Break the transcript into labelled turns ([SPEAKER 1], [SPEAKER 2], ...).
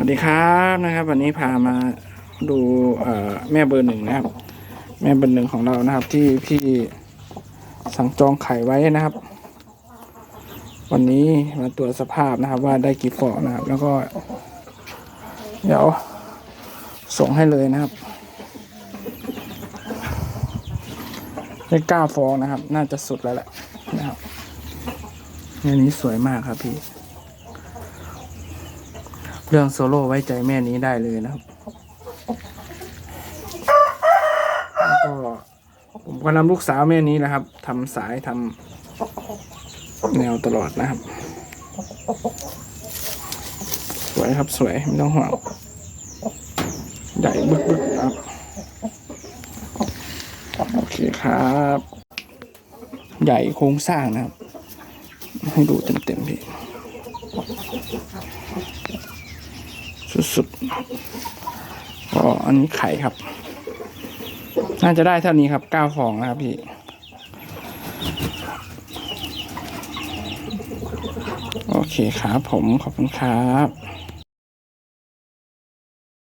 [SPEAKER 1] วัสดีครับนะครับ วันนี้พามาดูแม่เบอร์หนึ่งนะครับ แม่เบอร์หนึ่งของเรานะครับ ที่พี่สั่งจองไข่ไว้นะครับ วันนี้มาตรวจสภาพนะครับ ว่าได้กี่ฟองนะครับ แล้วก็ เดี๋ยวส่งให้เลยนะครับได้เก้าฟองนะครับ น่าจะสุดแล้วแหละนะครับแม่นี้สวยมากครับพี่ เรื่องโซโล่ไว้ใจแม่นี้ได้เลยนะครับแล้วก็ผมก็นำลูกสาวแม่นี้นะครับทำสายทำแนวตลอดนะครับ สวยครับสวยไม่ต้องห่วงใหญ่บึกบึกครับ โอเคครับ ใหญ่โครงสร้างนะครับ ให้ดูเต็มๆพี่ สุดๆก็อันนี้ไข่ครับ น่าจะได้เท่านี้ครับเก้าฟองนะครับพี่โอเคครับผมขอบคุณครับ